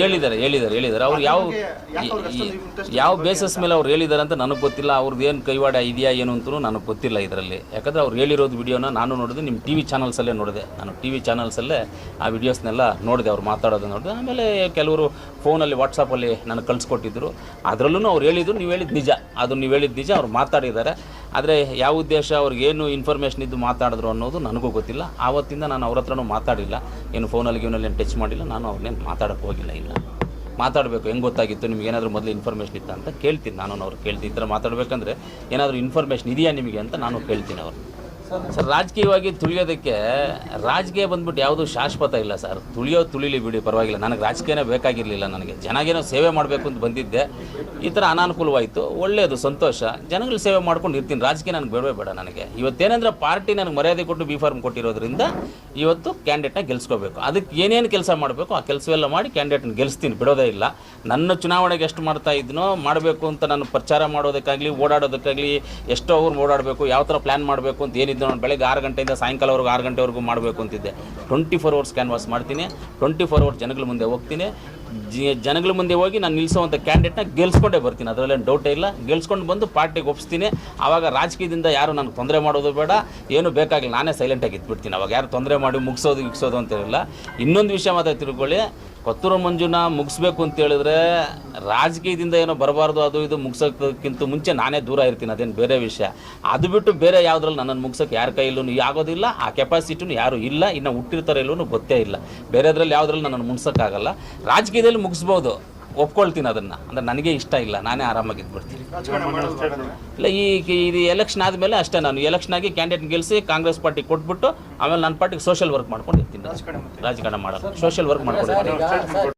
ಹೇಳಿದ್ದಾರೆ ಹೇಳಿದ್ದಾರೆ ಹೇಳಿದ್ದಾರೆ. ಅವ್ರು ಯಾವ ಯಾವ ಬೇಸಸ್ ಮೇಲೆ ಅವ್ರು ಹೇಳಿದ್ದಾರೆ ಅಂತ ನನಗೆ ಗೊತ್ತಿಲ್ಲ. ಅವ್ರದ್ದು ಏನು ಕೈವಾಡ ಇದೆಯಾ ಏನು ಅಂತಲೂ ನನಗೆ ಗೊತ್ತಿಲ್ಲ ಇದರಲ್ಲಿ. ಯಾಕಂದರೆ ಅವ್ರು ಹೇಳಿರೋದು ವಿಡಿಯೋನ ನಾನು ನೋಡಿದೆ ನಿಮ್ಮ ಟಿ ವಿ ಚಾನಲ್ಸಲ್ಲೇ ನೋಡಿದೆ. ನಾನು ಟಿ ವಿ ಚಾನಲ್ಸಲ್ಲೇ ಆ ವಿಡಿಯೋಸ್ನೆಲ್ಲ ನೋಡಿದೆ ಅವ್ರು ಮಾತಾಡೋದು ನೋಡಿದೆ. ಆಮೇಲೆ ಕೆಲವರು ಫೋನಲ್ಲಿ ವಾಟ್ಸಪ್ಪಲ್ಲಿ ನನಗೆ ಕಳಿಸ್ಕೊಟ್ಟಿದ್ರು. ಅದರಲ್ಲೂ ಅವ್ರು ಹೇಳಿದ್ರು ನೀವು ಹೇಳಿದ್ದು ನಿಜ. ಅದು ನೀವು ಹೇಳಿದ್ದು ನಿಜ ಅವ್ರು ಮಾತಾಡಿದ್ದಾರೆ. ಆದರೆ ಯಾವ ಉದ್ದೇಶ ಅವ್ರಿಗೇನು ಇನ್ಫಾರ್ಮೇಷನ್ ಇದ್ದು ಮಾತಾಡಿದ್ರು ಅನ್ನೋದು ನನಗೂ ಗೊತ್ತಿಲ್ಲ. ಆವತ್ತಿಂದ ನಾನು ಅವ್ರ ಹತ್ರನೂ ಮಾತಾಡಿಲ್ಲ. ಏನು ಫೋನಲ್ಲಿ ಗೀವನಲ್ಲಿ ಏನು ಟಚ್ ಮಾಡಿಲ್ಲ. ನಾನು ಅವ್ರನ್ನೇನು ಮಾತಾಡೋಕ್ಕೆ ಹೋಗಿಲ್ಲ ಇಲ್ಲ. ಮಾತಾಡಬೇಕು. ಹೆಂಗೆ ಗೊತ್ತಾಗಿತ್ತು? ನಿಮ್ಗೆ ಏನಾದರೂ ಮೊದಲು ಇನ್ಫಾರ್ಮೇಷನ್ ಇತ್ತ ಅಂತ ಕೇಳ್ತೀನಿ. ನಾನು ಅವ್ರು ಕೇಳ್ತೀನಿ ಈ ಥರ ಮಾತಾಡಬೇಕಂದ್ರೆ ಏನಾದರೂ ಇನ್ಫಾರ್ಮೇಷನ್ ಇದೆಯಾ ನಿಮಗೆ ಅಂತ ನಾನು ಕೇಳ್ತೀನಿ ಅವ್ರು ಸರ್, ರಾಜಕೀಯವಾಗಿ ತುಳಿಯೋದಕ್ಕೆ ರಾಜಕೀಯ ಬಂದ್ಬಿಟ್ಟು ಯಾವುದು ಶಾಶ್ವತ ಇಲ್ಲ ಸರ್. ತುಳಿಯೋ ತುಳಿಲಿ ಬಿಡಿ, ಪರವಾಗಿಲ್ಲ. ನನಗೆ ರಾಜಕೀಯನೇ ಬೇಕಾಗಿರಲಿಲ್ಲ ನನಗೆ. ಜನಗೇನೋ ಸೇವೆ ಮಾಡಬೇಕು ಅಂತ ಬಂದಿದ್ದೆ. ಈ ಥರ ಅನಾನುಕೂಲವಾಯಿತು. ಒಳ್ಳೆಯದು, ಸಂತೋಷ. ಜನಗಳ ಸೇವೆ ಮಾಡ್ಕೊಂಡು ಇರ್ತೀನಿ. ರಾಜಕೀಯ ನನಗೆ ಬೇಡವೇ ಬೇಡ ನನಗೆ. ಇವತ್ತೇನೆಂದ್ರೆ ಪಾರ್ಟಿ ನನಗೆ ಮರ್ಯಾದೆ ಕೊಟ್ಟು ಬಿ ಫಾರ್ಮ್ ಕೊಟ್ಟಿರೋದ್ರಿಂದ ಇವತ್ತು ಕ್ಯಾಂಡಿಡೇಟ್ನ ಗೆಲ್ಸ್ಕೋಬೇಕು. ಅದಕ್ಕೆ ಏನೇನು ಕೆಲಸ ಮಾಡಬೇಕು, ಆ ಕೆಲಸವೆಲ್ಲ ಮಾಡಿ ಕ್ಯಾಂಡಿಡೇಟ್ನ ಗೆಲ್ಲಿಸ್ತೀನಿ ಬಿಡೋದೇ ಇಲ್ಲ. ನನ್ನ ಚುನಾವಣೆಗೆ ಎಷ್ಟು ಮಾಡ್ತಾ ಇದ್ನೋ ಮಾಡಬೇಕು ಅಂತ ನಾನು ಪ್ರಚಾರ ಮಾಡೋದಕ್ಕಾಗಲಿ, ಓಡಾಡೋದಕ್ಕಾಗಲಿ, ಎಷ್ಟೋ ಅವ್ರು ಓಡಾಡಬೇಕು ಯಾವ ಥರ ಪ್ಲ್ಯಾನ್ ಮಾಡಬೇಕು ಅಂತ ನಾನು ಬೆಳಗ್ಗೆ ಆರು ಗಂಟೆಯಿಂದ ಸಾಯಂಕಾಲವರೆಗೂ ಆರು ಗಂಟೆವರೆಗೂ ಮಾಡಬೇಕು ಅಂತಿದ್ದೆ. ಟ್ವೆಂಟಿ ಫೋರ್ ಅವರ್ಸ್ ಕ್ಯಾನ್ವಾಸ್ ಮಾಡ್ತೀನಿ. ಟ್ವೆಂಟಿ ಫೋರ್ ಅವರ್ಸ್ ಜನಗಳ ಮುಂದೆ ಹೋಗ್ತೀನಿ. ಜಿ- ಜನಗಳ ಮುಂದೆ ಹೋಗಿ ನಾನು ನಿಲ್ಲಿಸೋವಂಥ ಕ್ಯಾಂಡಿಡೇಟ್ನ ಗೆಲ್ಸ್ಕೊಂಡೇ ಬರ್ತೀನಿ. ಅದರಲ್ಲೇನು ಡೌಟೇ ಇಲ್ಲ. ಗೆಲ್ಸ್ಕೊಂಡು ಬಂದು ಪಾರ್ಟಿಗೆ ಒಪ್ಪಿಸ್ತೀನಿ ಆವಾಗ ರಾಜಕೀಯದಿಂದ ಯಾರು ನನಗೆ ತೊಂದರೆ ಮಾಡೋದು ಬೇಡ. ಏನು ಬೇಕಾಗಿಲ್ಲ. ನಾನೇ ಸೈಲೆಂಟಾಗಿ ಇದ್ಬಿಡ್ತೀನಿ. ಅವಾಗ ಯಾರು ತೊಂದರೆ ಮಾಡಿ ಮುಗಿಸೋದು, ಇಕ್ಸೋದು ಅಂತಿರಲ್ಲ ಇನ್ನೊಂದು ವಿಷಯ ಮಾತ್ರ ತಿಳ್ಕೊಳ್ಳಿ. ಕೊತ್ತೂರು ಮಂಜುನ ಮುಗಿಸ್ಬೇಕು ಅಂತ ಹೇಳಿದ್ರೆ ರಾಜಕೀಯದಿಂದ ಏನೋ ಬರಬಾರ್ದು, ಅದು ಇದು ಮುಗ್ಸೋಕ್ಕಿಂತ ಮುಂಚೆ ನಾನೇ ದೂರ ಇರ್ತೀನಿ, ಅದೇನು ಬೇರೆ ವಿಷಯ. ಅದು ಬಿಟ್ಟು ಬೇರೆ ಯಾವುದ್ರಲ್ಲಿ ನನ್ನನ್ನು ಮುಗ್ಸೋಕೆ ಯಾರ ಕೈಯಲ್ಲೂ ಆಗೋದಿಲ್ಲ, ಆ ಕೆಪಾಸಿಟಿನೂ ಯಾರು ಇಲ್ಲ, ಇನ್ನು ಹುಟ್ಟಿರ್ತಾರೆ ಇಲ್ಲೂ ಗೊತ್ತೇ ಇಲ್ಲ. ಬೇರೆದ್ರಲ್ಲಿ ಯಾವುದ್ರಲ್ಲಿ ನನ್ನನ್ನು ಮುಗಿಸೋಕ್ಕಾಗಲ್ಲ. ರಾಜಕೀಯದಲ್ಲಿ ಮುಗಿಸ್ಬೋದು. ಒಪ್ಕೊಳ್ತೀನಿ ಅದನ್ನು. ಅಂದರೆ ನನಗೆ ಇಷ್ಟ ಇಲ್ಲ, ನಾನೇ ಆರಾಮಾಗಿ ಇದ್ಬಿಡ್ತೀನಿ. ಇಲ್ಲ, ಈ ಇದು ಎಲೆಕ್ಷನ್ ಆದಮೇಲೆ ಅಷ್ಟೇ ನಾನು. ಎಲೆಕ್ಷನ್ ಆಗಿ ಕ್ಯಾಂಡಿಡೇಟ್ ಗೆಲ್ಲಿಸಿ ಕಾಂಗ್ರೆಸ್ ಪಾರ್ಟಿ ಕೊಟ್ಬಿಟ್ಟು ಆಮೇಲೆ ನನ್ನ ಪಾರ್ಟಿಗೆ ಸೋಷಿಯಲ್ ವರ್ಕ್ ಮಾಡ್ಕೊಂಡು ಇರ್ತೀನಿ. ರಾಜಕಾರಣ ಮಾಡೋದು. Social work ಮಾಡ್ಕೊಂಡಿರ್ತೀನಿ sir